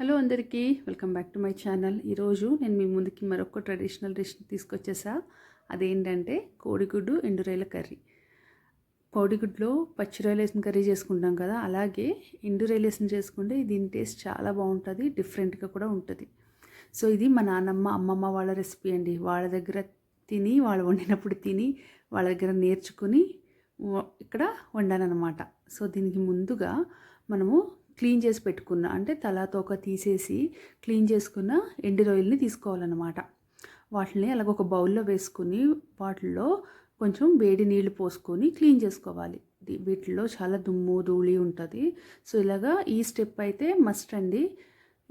Hello అందరికీ welcome back to my channel. ఈరోజు నేను మీ ముందుకి మరొక ట్రెడిషనల్ డిష్ తీసుకొచ్చేసా. అదేంటంటే కోడిగుడ్డు ఎండురాయల కర్రీ. కోడిగుడ్లో పచ్చిరాయలు వేసిన కర్రీ చేసుకుంటాం కదా అలాగే ఎండురాయలు వేసిన చేసుకుంటే దీని టేస్ట్ చాలా బాగుంటుంది డిఫరెంట్గా కూడా ఉంటుంది. సో ఇది మా నాన్నమ్మ అమ్మమ్మ వాళ్ళ రెసిపీ అండి. వాళ్ళ దగ్గర తిని వాళ్ళు వండినప్పుడు తిని వాళ్ళ దగ్గర నేర్చుకుని ఇక్కడ ఇక్కడ వండానన్నమాట. సో దీనికి ముందుగా మనము క్లీన్ చేసి పెట్టుకున్న అంటే తలా తోక తీసేసి క్లీన్ చేసుకున్న ఎండు రొయ్యల్ని తీసుకోవాలన్నమాట. వాటిని అలాగ ఒక బౌల్లో వేసుకుని వాటిల్లో కొంచెం వేడి నీళ్ళు పోసుకొని క్లీన్ చేసుకోవాలి. వీటిల్లో చాలా దుమ్ము ధూళి ఉంటుంది. సో ఇలాగా ఈ స్టెప్ అయితే మస్ట్ అండి.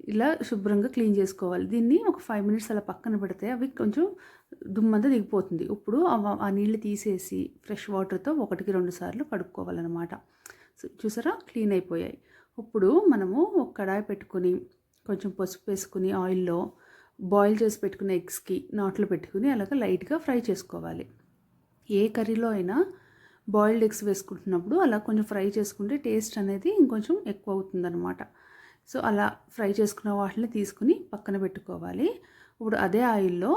ఇలా శుభ్రంగా క్లీన్ చేసుకోవాలి. దీన్ని ఒక ఫైవ్ మినిట్స్ అలా పక్కన పెడితే అవి కొంచెం దుమ్మంతా దిగిపోతుంది. ఇప్పుడు ఆ- ఆ నీళ్ళు తీసేసి ఫ్రెష్ వాటర్తో ఒకటికి రెండు సార్లు కడుక్కోవాలన్నమాట. చూసారా? క్లీన్ అయిపోయాయి. ఇప్పుడు మనము ఒక కడాయి పెట్టుకుని కొంచెం పసుపు వేసుకుని ఆయిల్లో బాయిల్ చేసి పెట్టుకున్న ఎగ్స్కి నాట్లు పెట్టుకుని అలాగ లైట్గా ఫ్రై చేసుకోవాలి. ఏ కర్రీలో అయినా బాయిల్డ్ ఎగ్స్ వేసుకుంటున్నప్పుడు అలా కొంచెం ఫ్రై చేసుకుంటే టేస్ట్ అనేది ఇంకొంచెం ఎక్కువ అవుతుందన్నమాట. సో అలా ఫ్రై చేసుకున్న వాటిని తీసుకుని పక్కన పెట్టుకోవాలి. ఇప్పుడు అదే ఆయిల్లో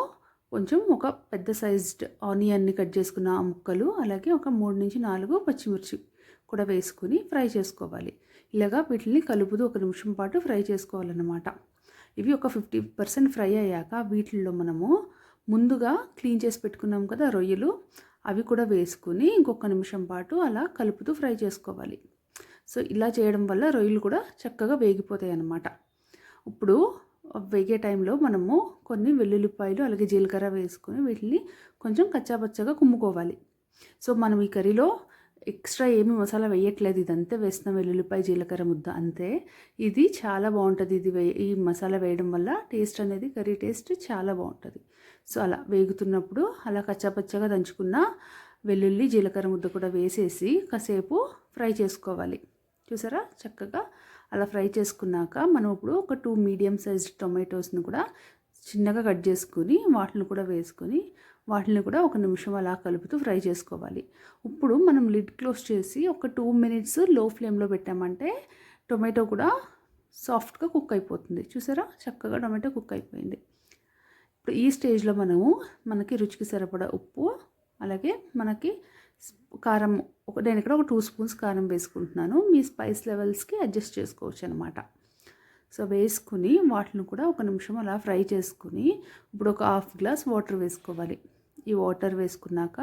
కొంచెం ఒక పెద్ద సైజ్డ్ ఆనియన్ని కట్ చేసుకున్న ఆ ముక్కలు అలాగే ఒక మూడు నుంచి నాలుగు పచ్చిమిర్చి కూడా వేసుకుని ఫ్రై చేసుకోవాలి. ఇలాగా వీటిని కలుపుతూ ఒక నిమిషం పాటు ఫ్రై చేసుకోవాలన్నమాట. ఇవి ఒక ఫిఫ్టీ పర్సెంట్ ఫ్రై అయ్యాక వీటిల్లో మనము ముందుగా క్లీన్ చేసి పెట్టుకున్నాం కదా రొయ్యలు అవి కూడా వేసుకుని ఇంకొక నిమిషం పాటు అలా కలుపుతూ ఫ్రై చేసుకోవాలి. సో ఇలా చేయడం వల్ల రొయ్యలు కూడా చక్కగా వేగిపోతాయి అన్నమాట ఇప్పుడు వేగే టైంలో మనము కొన్ని వెల్లుల్లిపాయలు అలాగే జీలకర్ర వేసుకొని వీటిని కొంచెం కచ్చాపచ్చగా కుమ్ముకోవాలి. సో మనం ఈ కర్రీలో ఎక్స్ట్రా ఏమి మసాలా వేయట్లేదు. ఇదంతా వేసిన వెల్లుల్లిపాయ జీలకర్ర ముద్ద అంతే. ఇది చాలా బాగుంటుంది. ఇది వే ఈ మసాలా వేయడం వల్ల టేస్ట్ అనేది కర్రీ టేస్ట్ చాలా బాగుంటుంది. సో అలా వేగుతున్నప్పుడు అలా కచ్చాపచ్చగా దంచుకున్న వెల్లుల్లి జీలకర్ర ముద్ద కూడా వేసేసి కాసేపు ఫ్రై చేసుకోవాలి. చూసారా? చక్కగా అలా ఫ్రై చేసుకున్నాక మనం ఇప్పుడు ఒక టూ మీడియం సైజ్ టొమాటోస్ని కూడా చిన్నగా కట్ చేసుకుని వాటిని కూడా వేసుకొని వాటిని కూడా ఒక నిమిషం అలా కలుపుతూ ఫ్రై చేసుకోవాలి. ఇప్పుడు మనం లిడ్ క్లోజ్ చేసి ఒక టూ మినిట్స్లో ఫ్లేమ్లో పెట్టామంటే టొమాటో కూడా సాఫ్ట్గా కుక్ అయిపోతుంది. చూసారా? చక్కగా టొమాటో కుక్ అయిపోయింది. ఇప్పుడు ఈ స్టేజ్లో మనము మనకి రుచికి సరిపడా ఉప్పు అలాగే మనకి కారం ఒక నేను ఇక్కడ ఒక టూ స్పూన్స్ కారం వేసుకుంటున్నాను. మీ స్పైస్ లెవెల్స్కి అడ్జస్ట్ చేసుకోవచ్చు అనమాట సో వేసుకుని వాటిని కూడా ఒక నిమిషం అలా ఫ్రై చేసుకుని ఇప్పుడు ఒక హాఫ్ గ్లాస్ వాటర్ వేసుకోవాలి. ఈ వాటర్ వేసుకున్నాక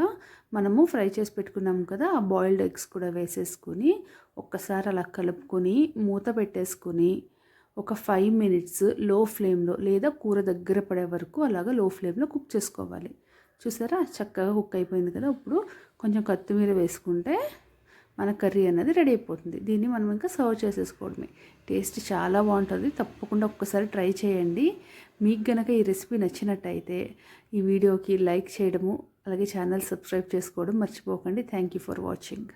మనము ఫ్రై చేసి పెట్టుకున్నాం కదా ఆ బాయిల్డ్ ఎగ్స్ కూడా వేసేసుకుని ఒక్కసారి అలా కలుపుకొని మూత పెట్టేసుకుని ఒక ఫైవ్ మినిట్స్లో ఫ్లేమ్లో లేదా కూర దగ్గర పడే వరకు అలాగా లో ఫ్లేమ్లో కుక్ చేసుకోవాలి. చూసారా? చక్కగా కుక్ అయిపోయింది కదా. ఇప్పుడు కొంచెం కొత్తిమీర వేసుకుంటే మన కర్రీ అనేది రెడీ అయిపోతుంది. దీన్ని మనం ఇంకా సర్వ్ చేసేసుకోవడమే. టేస్ట్ చాలా బాగుంటుంది. తప్పకుండా ఒక్కసారి ట్రై చేయండి. మీకు గనక ఈ రెసిపీ నచ్చినట్టయితే ఈ వీడియోకి లైక్ చేయడము అలాగే ఛానల్ సబ్స్క్రైబ్ చేసుకోవడం మర్చిపోకండి. Thank you for watching